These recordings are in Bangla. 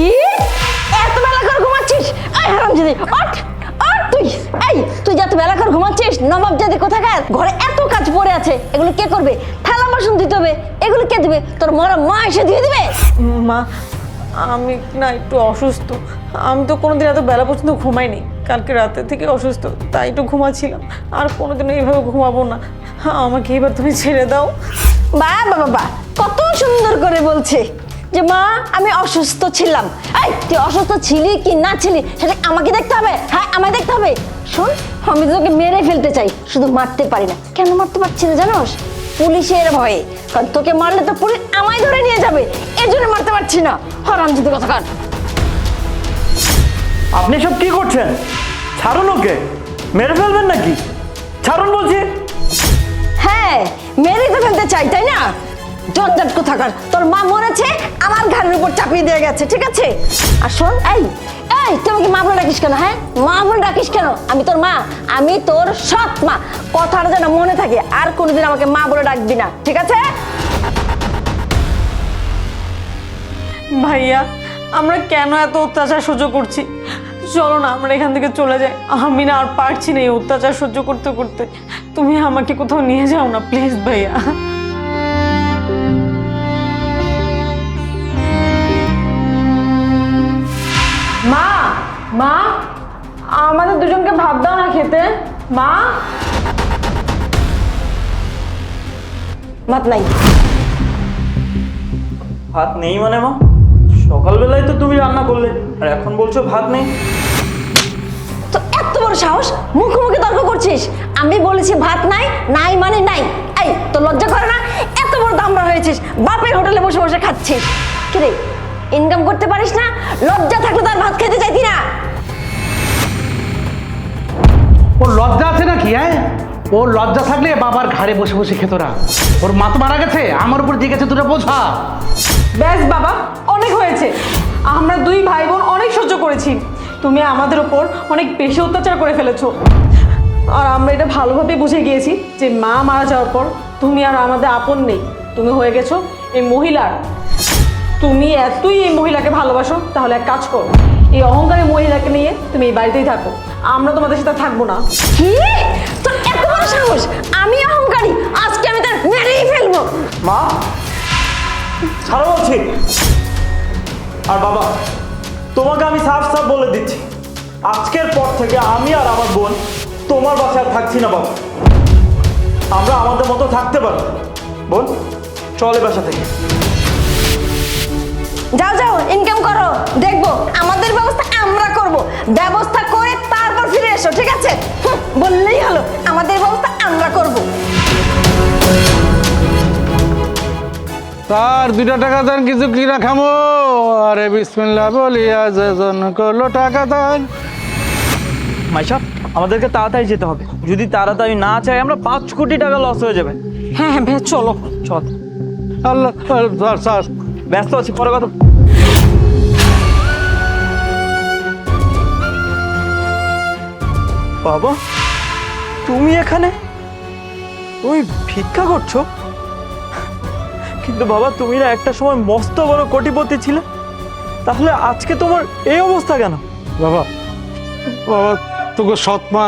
কি এত বেলা করে ঘুমাচ্ছিস? এই হারামজাদি ওঠ ওঠ তুই। এই তুই যত বেলা করে ঘুমাচ্ছিস নবাব জাদি কোথাকার? ঘরে এত কাজ পড়ে আছে এগুলো কে করবে? থালা বাসন দিতে হবে এগুলো কে দিবে? তোর মরা মা এসে দিয়ে দিবে। মা আমি না একটু অসুস্থ। আমি তো কোনোদিন এত বেলা পর্যন্ত ঘুমাইনি। কালকে রাতে থেকে অসুস্থ তাই একটু ঘুমাচ্ছিলাম। আর কোনোদিনও এইভাবে ঘুমাবো না। আমাকে এবার তুমি ছেড়ে দাও। বা বাবা বা কত সুন্দর করে বলছে। যে মা আমি অসুস্থ ছিলাম। এই তুই অসুস্থ ছিলি কি না ছিলি সেটা আমাকে দেখতে হবে। হ্যাঁ আমায় দেখতে হবে। শোন আমি তোকে মেরে ফেলতে চাই শুধু মারতে পারি না। কেন মারতে পারছি না জানোস? পুলিশের ভয়ে। কারণ তোকে মারলে তো পুলিশ আমায় ধরে নিয়ে যাবে। এই জন্য মারতে পারছি না। হরাম যদি কথা কান আপনি সব কি করছেন? ছাড়ুন ওকে। মেরে ফেলবেন নাকি? ছাড়ুন বলছি। হ্যাঁ মেরে তো ফেলতে চাই তাই না? জঞ্জাট কোথাকার? তোর মা মরেছে, আমার ঘাড়ের উপর চাপিয়ে দিয়ে গেছে, ঠিক আছে? আর শোন, এই এই, তুই আমাকে মা বলে ডাকিস কেন হ্যাঁ? মা বলে ডাকিস কেন? আমি তোর মা, আমি তোর সৎ মা। কথাটা যেন মনে থাকে, আর কোনোদিন আমাকে মা বলে ডাকবি না, ঠিক আছে? ভাইয়া, আমরা কেন এত অত্যাচার সহ্য করছি? চলো না, আমরা এখান থেকে চলে যাই। আমি না আর পারছি না এই অত্যাচার সহ্য করতে করতে। তুমি আমাকে কোথাও নিয়ে যাও না, প্লিজ ভাইয়া। মা আমাদের দুজনকে ভাব দাও না খেতে। মা। ভাত নাই। ভাত নেই মানে মা? সকালবেলায় তো তুমি রান্না করলে আর এখন বলছো ভাত নেই। তো এত বড় সাহস মুখে মুখে তর্ক করছিস? আমি বলেছি ভাত নাই নাই মানে নাই। এই তো লজ্জা করে না? এত বড় দামড়া হয়েছিস বাপের হোটেলে বসে বসে খাচ্ছিস। কিরে ইনকাম করতে পারিস না লজ্জা থাকলে তার ভাত খেতে চাইতি না। ওর লজ্জা আছে নাকি হ্যাঁ? ওর লজ্জা থাকলে বাবার ঘাড়ে বসে বসে খেত না। ওর মা তো মারা গেছে আমার উপর দিয়ে গেছে দুটো বোঝা। ব্যাস বাবা অনেক হয়েছে। আমরা দুই ভাই বোন অনেক সহ্য করেছি। তুমি আমাদের ওপর অনেক বেশি অত্যাচার করে ফেলেছো। আর আমরা এটা ভালোভাবে বুঝে গিয়েছি যে মা মারা যাওয়ার পর তুমি আর আমাদের আপন নেই। তুমি হয়ে গেছো এই মহিলার। তুমি এতই এই মহিলাকে ভালোবাসো তাহলে এক কাজ করো। এই অহংকারী মহিলাকে নিয়ে তুমি এই বাড়িতেই থাকো। আমরা তোমাদের সাথে থাকব না। কি? তোর এত বড় সাহস? আমি অহংকারী আজকে আমি তার মেরেই ফেলব। মা ছাড়ো বলছি। আর বাবা তোমাকে আমি সাফ সাফ বলে দিচ্ছি। আজকের পর থেকে আমি আর আমার বোন তোমার বাসায় আর থাকছি না বাবা। আমরা আমাদের মতো থাকতে পারব বোন চলে বাসা থেকে। ব্যবস্থা করে তারপর ফিরে এসো ঠিক আছে? বললেই হলো আমাদের ব্যবস্থা আমরা করব। তার দুইটা টাকা দেন কিছু কিনা খামো। আরে বিসমিল্লা বলিয়া যেজন করল টাকা দেন। মাইশা আমাদেরকে তাড়াতাড়ি যেতে হবে। যদি তাড়াতাড়ি না চাই আমরা পাঁচ কোটি টাকা লস হয়ে যাবে। হ্যাঁ হ্যাঁ চলো। চল। Allah sir sir. ব্যস্ত আছি পরে কথা বাবা, তুমি এখানে? তুমি ভিক্ষা করছ? কিন্তু বাবা, তুমি না একটা সময় মস্ত বড় কোটিপতি ছিলে। তাহলে আজকে তোমার এই অবস্থা কেন? বাবা বাবা, তোকে সৎ মা,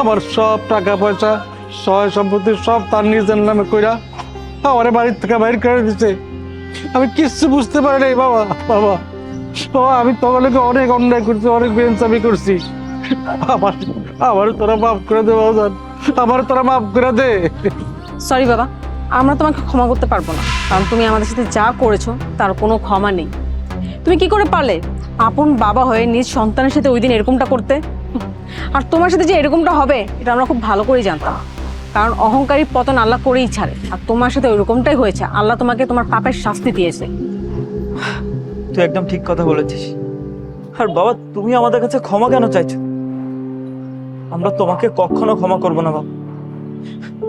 আমার সব টাকা পয়সা সহায় সম্পত্তি সব তার নিজের নামে কইরা আমার বাড়ির থেকে বাইর করে দিছে। আমি কিচ্ছু বুঝতে পারি নাই, বাবা বাবা। বাবা, আমি তোমাকে অনেক অন্যায় করছি, অনেক বেঞ্চামি করছি। আমার আমার তোরা মাফ করে দে বাবা আমার তোরা মাফ করে দে। সরি বাবা। আমরা তোমাকে ক্ষমা করতে পারব না। কারণ তুমি আমাদের সাথে যা করেছ তার কোনো ক্ষমা নেই। তুমি কি করে পারলে? আপন বাবা হয়ে নিজ সন্তানের সাথে ওই দিন এরকমটা করতে? আর তোমার সাথে যে এরকমটা হবে এটা আমরা খুব ভালো করেই জানতাম। কারণ অহংকারী পতন আল্লাহ করেই ছাড়ে। আর তোমার সাথে ওইরকমটাই হয়েছে। আল্লাহ তোমাকে তোমার পাপের শাস্তি দিয়েছে। তুই একদম ঠিক কথা বলেছিস। আর বাবা তুমি আমাদের কাছে ক্ষমা কেন চাইছো? আমরা তোমাকে কখনো ক্ষমা করব না, বাবা।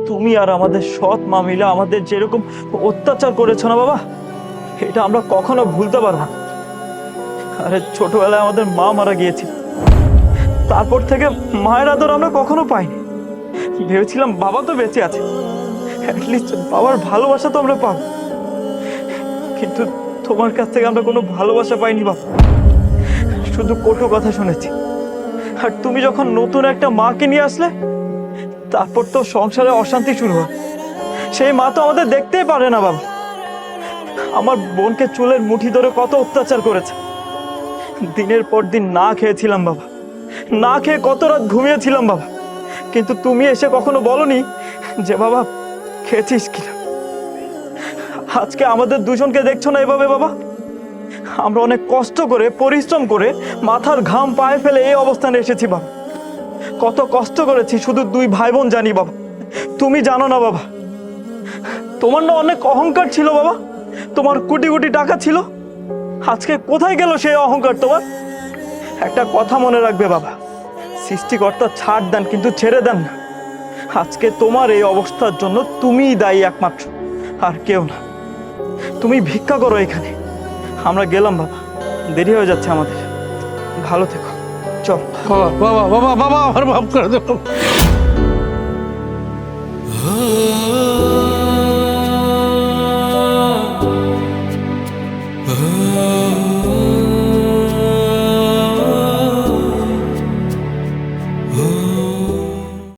তুমি আর আমাদের সৎ মা মিলে আমাদের যেরকম অত্যাচার করেছ না, বাবা, এটা আমরা কখনো ভুলতে পারব না। আরে, ছোটবেলায় আমাদের মা মারা গিয়েছিল। তারপর থেকে মায়ের আদর আমরা কখনো পাইনি। ভেবেছিলাম বাবা তো বেঁচে আছে। বাবার ভালোবাসা তো আমরা পাবো। কিন্তু তোমার কাছ থেকে আমরা কোনো ভালোবাসা পাইনি, বাবা। শুধু কটু কথা শুনেছি। আর তুমি যখন নতুন একটা মাকে নিয়ে আসলে, তারপর তো সংসারে অশান্তি শুরু হয়। সেই মা তো আমাদের দেখতেই পারে না, বাবা। আমার বোনকে চুলের মুঠি ধরে কত অত্যাচার করেছে। দিনের পর দিন না খেয়েছিলাম, বাবা। না খেয়ে কত রাত ঘুমিয়েছিলাম, বাবা। কিন্তু তুমি এসে কখনো বলনি যে, বাবা, খেয়েছিস কিনা? আজকে আমাদের দুজনকে দেখছ না এভাবে, বাবা? আমরা অনেক কষ্ট করে, পরিশ্রম করে মাথার ঘাম পায়ে ফেলে এই অবস্থানে এসেছি বাবা। কত কষ্ট করেছি, শুধু দুই ভাই বোন জানি বাবা। তুমি জানো না বাবা। তোমার না অনেক অহংকার ছিল বাবা। তোমার কোটি কোটি টাকা ছিল। আজকে কোথায় গেল সেই অহংকার তোমার? একটা কথা মনে রাখবে বাবা। সৃষ্টিকর্তা ছাড় দেন, কিন্তু ছেড়ে দেন না। আজকে তোমার এই অবস্থার জন্য তুমিই দায়ী একমাত্র, আর কেউ না। তুমি ভিক্ষা করো এখানে। আমরা গেলাম বাবা দেরি হয়ে যাচ্ছে আমাদের ভালো থেকো চল বাবা বাবা বাবা বাবা আমার মাফ করে oh